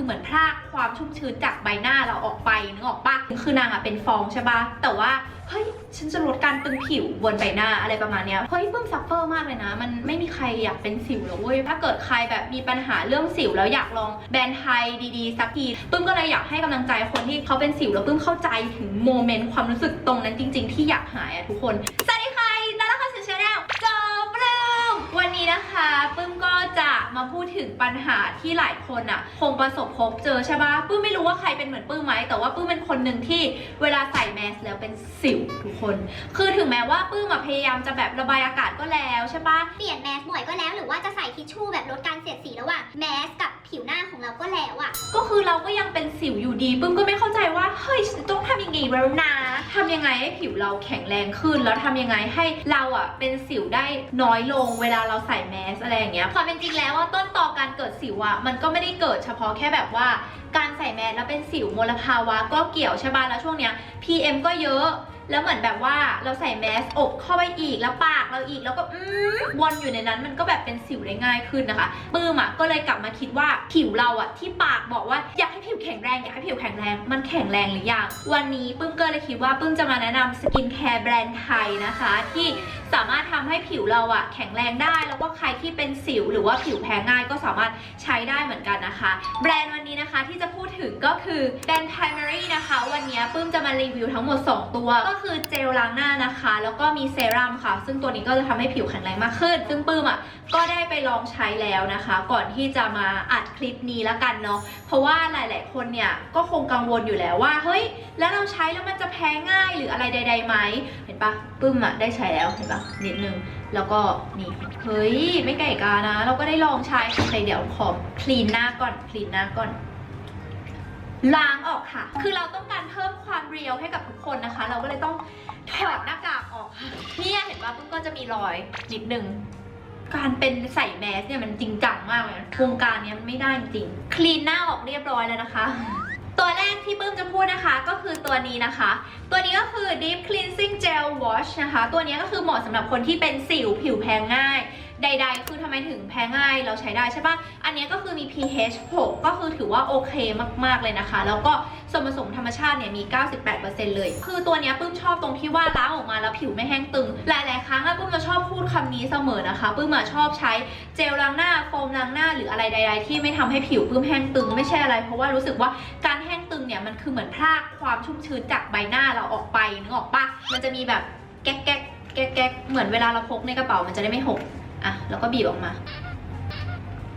คือเหมือนพรากความชุ่มชื้นจากใบหน้าเราออกไปนึกออกปะคือนางอะเป็นฟองใช่ปะแต่ว่าเฮ้ยฉันจะลดการตึงผิวบนใบหน้าอะไรประมาณเนี้ยเฮ้ยเพิ่มซัฟเฟอร์มากเลยนะ มันไม่มีใครอยากเป็นสิวหรอกเว้ยถ้าเกิดใครแบบมีปัญหาเรื่องสิวแล้วอยากลองแบรนด์ไทยดีๆสักทีปึ้มก็เลยอยากให้กำลังใจคนที่เขาเป็นสิวแล้วปึ้มเข้าใจถึงโมเมนต์ความรู้สึกตรงนั้นจริง ๆ ที่อยากหายอะทุกคนสวัสดีค่ะยินดีต้อนรับเข้าสู่ชาแนลจอปลื้มวันนี้นะคะปึ้ม มาพูดถึงปัญหาที่หลายคนอะคงประสบพบเจอใช่ปะปื้มไม่รู้ว่าใครเป็นเหมือนปื้มไหมแต่ว่าปื้มเป็นคนหนึ่งที่เวลาใส่แมสแล้วเป็นสิวทุกคน คือถึงแม้ว่าปื้มอะพยายามจะแบบระบายอากาศก็แล้วใช่ปะเปลี่ยนแมสบ่อยก็แล้วหรือว่าจะใส่ทิชชู่แบบลดการเสียดสีระหว่างแมส เราก็แล้วอะก็คือเราก็ยังเป็นสิวอยู่ดีปึ้มก็ไม่เข้าใจว่าเฮ้ยฉันต้องทำยังไงแล้วนะทำยังไงให้ผิวเราแข็งแรงขึ้น แล้วทำยังไงให้เราอะเป็นสิวได้น้อยลงเวลาเราใส่แมสอะไรอย่างเงี้ยความเป็นจริงแล้วว่าต้นตอการเกิดสิวอะมันก็ไม่ได้เกิดเฉพาะแค่แบบว่า การใส่แมสแล้วเป็นสิวมลภาวะก็เกี่ยวใช่ป่ะแล้วช่วงเนี้ย PM ก็เยอะแล้วเหมือนแบบว่าเราใส่แมสอบเข้าไปอีกแล้วปากเราอีกแล้วก็อืมวนอยู่ในนั้นมันก็แบบเป็นสิวได้ง่ายขึ้นนะคะปื้มอะก็เลยกลับมาคิดว่าผิวเราอะที่ปากบอกว่าอยากให้ผิวแข็งแรงอยากให้ผิวแข็งแรงมันแข็งแรงหรือยังวันนี้ปื้มก็เลยคิดว่าปื้มจะมาแนะนำสกินแคร์แบรนด์ไทยนะคะ ที่สามารถทำให้ผิวเราอะแข็งแรงได้ แล้วก็ใครที่เป็นสิวหรือว่าผิวแพ้ง่ายก็สามารถใช้ได้เหมือนกันนะคะ แบรนด์วันนี้นะคะที่จะพูดถึงก็คือแบรนด์ Primary นะคะ วันนี้ปื้มจะมารีวิวทั้งหมด 2 ตัวก็คือเจลล้างหน้านะคะ แล้วก็มีเซรั่มค่ะ ซึ่งตัวนี้ก็จะทำให้ผิวแข็งแรงมากขึ้น ซึ่งปื้มอะก็ได้ไปลองใช้แล้วนะคะ ก่อนที่จะมาอัดคลิปนี้แล้วกันเนาะเพราะว่าหลาย ๆ คนเนี่ยก็คงกังวลอยู่แล้วว่าเฮ้ย แล้วเราใช้แล้วมันจะแพ้ง่ายหรืออะไรใดๆไหมเห็นปะปื้มอะได้ใช้แล้วเห็นปะนิดนึงแล้วก็นี่เฮ้ยไม่ไก่กานะ เราก็ได้ลองใช้โอเคเดี๋ยวขอคลีนหน้าก่อนคลีนหน้าก่อน ล้างออกค่ะ คือเราต้องการเพิ่มความเรียวให้กับทุกคนนะคะ เราก็เลยต้องถอดหน้ากากออกค่ะเนี่ยเห็นว่าปุ๊บก็จะมีรอยนิดนึง การเป็นใส่แมสเนี่ยมันจริงจังมากเลยนะวงการเนี้ยมันไม่ได้จริง คลีนหน้าออกเรียบร้อยแล้วนะคะ ตัวแรกที่ปื้มจะพูดนะคะ ก็คือตัวนี้นะคะ ตัวนี้ก็คือ Deep Cleansing Gel Wash นะคะ ตัวนี้ก็คือเหมาะสำหรับคนที่เป็นสิวผิวแพ้ง่าย ใด ๆ คือทำไมถึงแพ้ง่ายเราใช้ได้ใช่ปะอันนี้ก็คือมี pH 6 ก็คือถือว่าโอเคมาก ๆ เลยนะคะ แล้วก็ส่วนผสมธรรมชาติเนี่ยมี 98%เลย คือตัวเนี้ยปื้มชอบตรงที่ว่าล้างออกมาแล้วผิวไม่แห้งตึง หลาย ๆ ครั้งอะปื้มจะชอบพูดคำนี้เสมอนะคะปื้มอะชอบใช้เจลล้างหน้าโฟมล้างหน้า หรืออะไรใด ๆ ที่ไม่ทำให้ผิวปื้มแห้งตึง ไม่ใช่อะไร เพราะว่ารู้สึกว่าการแห้งตึงเนี่ยมันคือเหมือนพรากความชุ่มชื้นจากใบหน้าเราออกไปนึกออกปะมันจะมีแบบแก๊กแก๊กแก๊กแก๊กเหมือนเวลาเราพกในกระเป๋ามันจะได้ไม่หก อะแล้วก็บีบออกมา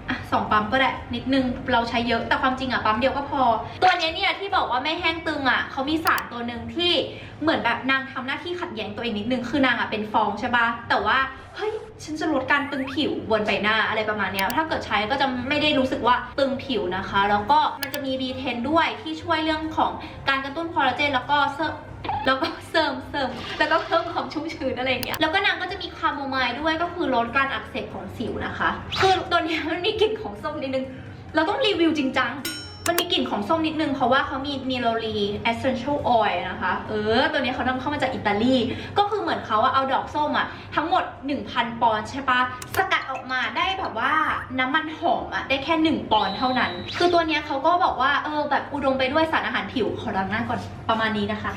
อะสองปั๊มก็ได้นิดนึงเราใช้เยอะแต่ความจริงอะปั๊มเดียวก็พอ ตัวนี้เนี่ยที่บอกว่าไม่แห้งตึงอะเขามีสารตัวหนึ่งที่เหมือนแบบนางทำหน้าที่ขัดแย้งตัวเองนิดนึงคือนางอะเป็นฟองใช่ปะแต่ว่าเฮ้ยฉันจะลดการตึงผิวบนใบหน้าอะไรประมาณนี้ถ้าเกิดใช้ก็จะไม่ได้รู้สึกว่าตึงผิวนะคะ แล้วก็มันจะมีดีเทนด้วยที่ช่วยเรื่องของการกระตุ้นคอลลาเจนแล้วก็เสริม แล้วก็เสริมเสริมแล้วก็เพิ่มความชุ่มชื้นอะไรอย่างเงี้ยแล้วก็นางก็จะมีคาโมไมล์ด้วยก็คือลดการอักเสบของสิวนะคะ คือตัวนี้มันมีกลิ่นของส้มนิดนึง เราต้องรีวิวจริงจังมันมีกลิ่นของส้มนิดนึง เพราะว่าเขามีมีโรลี essential oil นะคะ เออ ตัวนี้เขานำเข้ามาจากอิตาลี ก็คือเหมือนเขาอะเอาดอกส้มอะทั้งหมด 1,000 ปอนด์ใช่ปะสกัดออกมาได้แบบว่าน้ำมันหอมอะได้แค่ 1 ปอนด์เท่านั้น คือตัวนี้เขาก็บอกว่า เออ แบบอุดมไปด้วยสารอาหารผิวขอล้างหน้าก่อนประมาณนี้นะคะ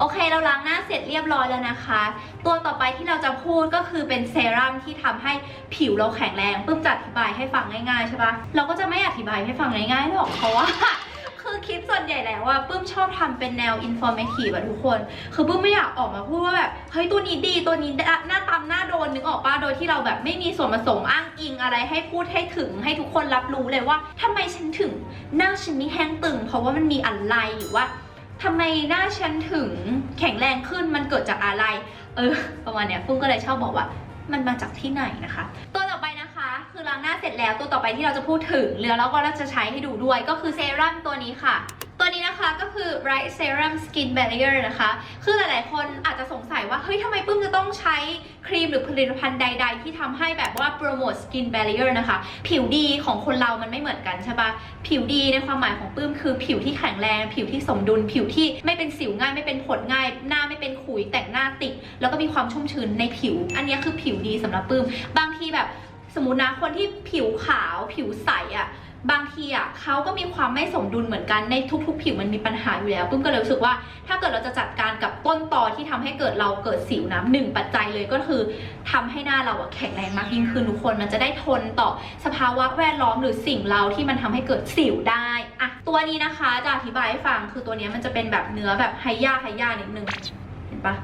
โอเคเราล้างหน้าเสร็จเรียบร้อยแล้วนะคะ ตัวต่อไปที่เราจะพูดก็คือเป็นเซรั่มที่ทำให้ผิวเราแข็งแรงปื้มจะอธิบายให้ฟังง่ายๆใช่ปะเราก็จะไม่อธิบายให้ฟังง่ายๆหรอกเพราะว่าคือคลิปส่วนใหญ่แล้วว่าปื้มชอบทำเป็นแนว informative อะทุกคน คือปื้มไม่อยากออกมาพูดว่าแบบเฮ้ยตัวนี้ดีตัวนี้หน้าตามหน้าโดนนึกออกป้ะโดยที่เราแบบไม่มีส่วนผสมอ้างอิงอะไรให้พูดให้ถึงให้ทุกคนรับรู้เลยว่าทำไมฉันถึงหน้าฉันไม่แห้งตึง เพราะว่ามันมีอะไรหรือว่า ทำไมหน้าฉันถึงแข็งแรงขึ้นมันเกิดจากอะไร เออ ประมาณเนี้ยปุ้มก็เลยชอบบอกว่า มันมาจากที่ไหนนะคะ ตัวต่อไปนะคะ คือล้างหน้าเสร็จแล้วตัวต่อไปที่เราจะพูดถึงแล้วเราก็เราจะใช้ให้ดูด้วยก็คือเซรั่มตัวนี้ค่ะ นี้นะคะก็คือ Bright Serum Skin Barrier นะคะ คือหลายๆ คนอาจจะสงสัยว่า เฮ้ยทำไมปื้มจะต้องใช้ครีมหรือผลิตภัณฑ์ใด ๆ ที่ทำให้แบบว่าโปรโมท Skin Barrier นะคะ ผิวดีของคนเรามันไม่เหมือนกันใช่ปะผิวดีในความหมายของปื้มคือผิวที่แข็งแรง ผิวที่สมดุล ผิวที่ไม่เป็นสิวง่าย ไม่เป็นผดง่าย หน้าไม่เป็นขุยแต่งหน้าติด แล้วก็มีความชุ่มชื้นในผิว อันนี้คือผิวดีสำหรับปื้ม บางทีแบบสมมตินะคนที่ผิวขาวผิวใสอะ บางทีอะเขาก็มีความไม่สมดุลเหมือนกันในทุกๆ ผิวมันมีปัญหาอยู่แล้วปุ้มก็เลยรู้สึกว่า ถ้าเกิดเราจะจัดการกับต้นตอที่ทำให้เกิดเราเกิดสิวนะหนึ่งปัจจัยเลยก็คือทำให้หน้าเราอะแข็งแรงมากยิ่งขึ้นทุกคนมันจะได้ทนต่อสภาวะแวดล้อมหรือสิ่งเราที่มันทำให้เกิดสิวได้อะตัวนี้นะคะจะอธิบายให้ฟังคือตัวนี้มันจะเป็นแบบเนื้อแบบไฮยาไฮยานิดนึงเห็นปะ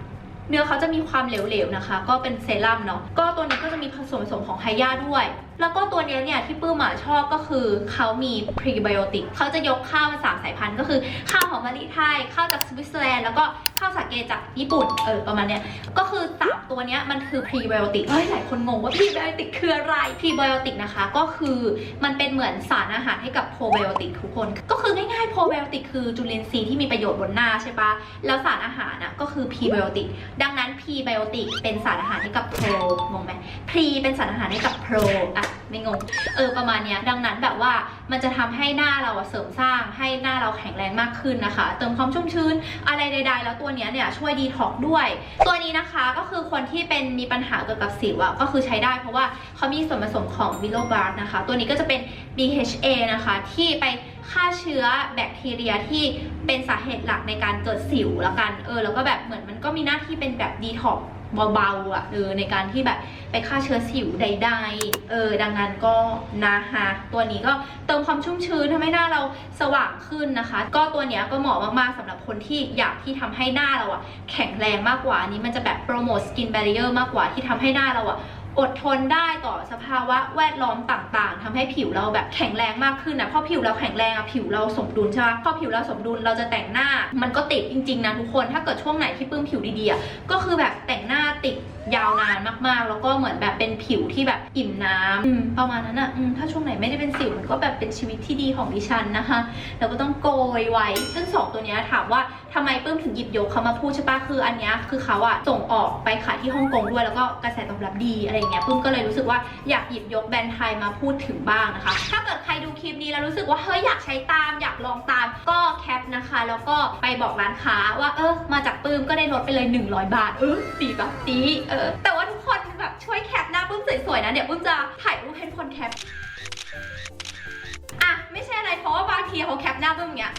เนื้อเขาจะมีความเหลวๆนะคะ ก็เป็นเซรั่มเนาะก็ตัวนี้ก็จะมีผสมผสมของไฮยาด้วย แล้วก็ตัวนี้เนี่ยที่ปื้มชอบก็คือเขามีพรีไบโอติกเขาจะยกข้าวมาสามสายพันธุ์ก็คือข้าวหอมมะลิไทยข้าวจากสวิตเซอร์แลนด์แล้วก็ข้าวสาเกจากญี่ปุ่นเออประมาณเนี้ยก็คือสามตัวนี้มันคือพรีไบโอติกเฮ้ยหลายคนงงว่าพรีไบโอติกคืออะไรพรีไบโอติกนะคะก็คือมันเป็นเหมือนสารอาหารให้กับโปรไบโอติกทุกคน คือง่ายๆโปรไบโอติกคือจุลินทรีย์ที่มีประโยชน์บนหน้าใช่ปะแล้วสารอาหารน่ะก็คือพรีไบโอติกดังนั้นพรีไบโอติกเป็นสารอาหารให้กับโปรงงไหมพรีเป็นสารอาหารให้กับโปรอะไม่งงเออประมาณเนี้ยดังนั้นแบบว่ามันจะทำให้หน้าเราเสริมสร้างให้หน้าเราแข็งแรงมากขึ้นนะคะ เติมความชุ่มชื้นอะไรใด ๆ แล้วตัวเนี้ยเนี่ยช่วยดีท็อกด้วย ตัวนี้นะคะก็คือคนที่เป็นมีปัญหาเกี่ยวกับสิวอะก็คือใช้ได้เพราะว่าเขามีส่วนผสมของวิโลบาร์นะคะ ตัวนี้ก็จะเป็น BHA นะคะที่ไป ฆ่าเชื้อแบคทีเรียที่เป็นสาเหตุหลักในการเกิดสิวแล้วกันเออแล้วก็แบบเหมือนมันก็มีหน้าที่เป็นแบบดีท็อกเบาๆอะเออในการที่แบบไปฆ่าเชื้อสิวใดๆเออดังนั้นก็นะคะตัวนี้ก็เติมความชุ่มชื้นทำให้หน้าเราสว่างขึ้นนะคะ ก็ตัวเนี้ยก็เหมาะมากๆสำหรับคนที่อยากที่ทำให้หน้าเราอะแข็งแรงมากกว่าอันนี้มันจะแบบโปรโมทสกินแบร r เ e อร์มากกว่าที่ทำให้หน้าเราอะ อดทนได้ต่อสภาวะแวดล้อมต่างๆทำให้ผิวเราแบบแข็งแรงมากขึ้นนะเพราะผิวเราแข็งแรงอะผิวเราสมดุลใช่ไหมพอผิวเราสมดุลเราจะแต่งหน้า มันก็ติดจริงๆนะทุกคน ถ้าเกิดช่วงไหนที่ปื้มผิวดีๆก็คือแบบแต่งหน้าติด ยาวนานมากๆ แล้วก็เหมือนแบบเป็นผิวที่แบบอิ่มน้ำอืมประมาณนั้นอะอืมถ้าช่วงไหนไม่ได้เป็นสิวมันก็แบบเป็นชีวิตที่ดีของดิฉันนะคะเราก็ต้องโกยไว้ซึ่งสองตัวเนี้ยถามว่าทำไมปื้มถึงหยิบยกเขามาพูดใช่ปะคืออันเนี้ยคือเขาอะส่งออกไปขายที่ฮ่องกงด้วย แล้วก็กระแสตอบรับดีอะไรอย่างเงี้ยปื้มก็เลยรู้สึกว่าอยากหยิบยกแบรนด์ไทยมาพูดถึงบ้างนะคะ ถ้าเกิดใครดูคลิปนี้แล้วรู้สึกว่าเฮ้ยอยากใช้ตามอยากลองตามก็แคปนะคะ แล้วก็ไปบอกร้านค้าว่าเออมาจากปื้มก็ได้ลดไปเลย 100 บาทเออดีแบบดีเออ แต่ว่าทุกคนแบบช่วยแคปหน้าปื้มสวยๆนะ เดี๋ยวปื้มจะถ่ายรูปให้ทุกคนแคป อะ ไม่ใช่อะไรเพราะว่าบางทีเขาแคปหน้าปื้มอย่างเงี้ย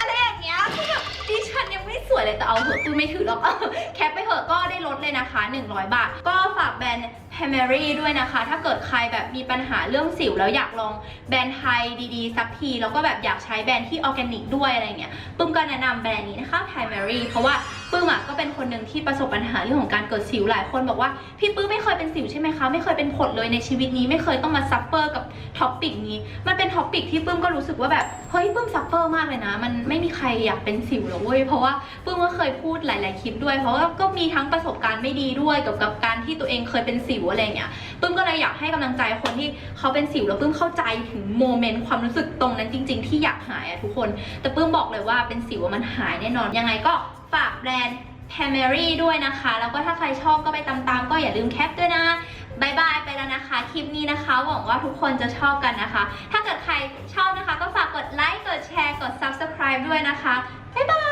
อะไรอย่างเงี้ยคือแบบดิฉันยังไม่สวยเลยแต่เอาเหอะคือไม่ถือหรอกแคปไปเหอะก็ได้ลดเลยนะคะ 100 บาท ก็ฝากแบรนด์ p a m e r y ด้วยนะคะ ถ้าเกิดใครแบบมีปัญหาเรื่องสิวแล้วอยากลองแบรนด์ไทยดีๆ สักที แล้วก็แบบอยากใช้แบรนด์ที่ออร์แกนิกด้วยอะไรเงี้ยปึ้มก็แนะนำแบรนด์นี้นะคะ p a m e r y เพราะว่าปึ้มอะก็เป็นคนหนึ่งที่ประสบปัญหาเรื่องของการเกิดสิวหลายคนบอกว่าพี่ปื้มไม่เคยเป็นสิวใช่ไหมคะไม่เคยเป็นผดเลยในชีวิตนี้ไม่เคยต้องมาซัฟเฟอร์กับท็อปปิกนี้ มันเป็นท็อปปิกที่ปื้มก็รู้สึกว่าแบบเฮ้ยปื้มซัฟเฟอร์มากเลยนะ มันไม่มีใครอยากเป็นสิวหรอกเว้ยเพราะว่าปื้มก็เคยพูดหลาย ๆคลิปด้วย เพราะว่าก็มีทั้งประสบการณ์ไม่ดีด้วยกี่ยวกับการที่ตัวเองเคยเป็นสิวอะไรเงี้ยปื้มก็เลยอยากให้กำลังใจคนที่เขาเป็นสิวแล้วปื้มเข้าใจถึงโมเมนต์ความรู้สึกตรงนั้นจริง ๆ ที่อยากหายอะทุกคน แต่ปื้มบอกเลยว่าเป็นสิวมันหายแน่นอนยังไงก็ ฝากแบรนด์ p a m e r y ด้วยนะคะ แล้วก็ถ้าใครชอบก็ไปตามๆก็อย่าลืมแคปด้วยนะบายบายไปแล้วนะคะ คลิปนี้นะคะ หวังว่าทุกคนจะชอบกันนะคะ ถ้าเกิดใครชอบนะคะ ก็ฝากกดไลค์ กดแชร์ กด subscribe ด้วยนะคะ บ๊ายบาย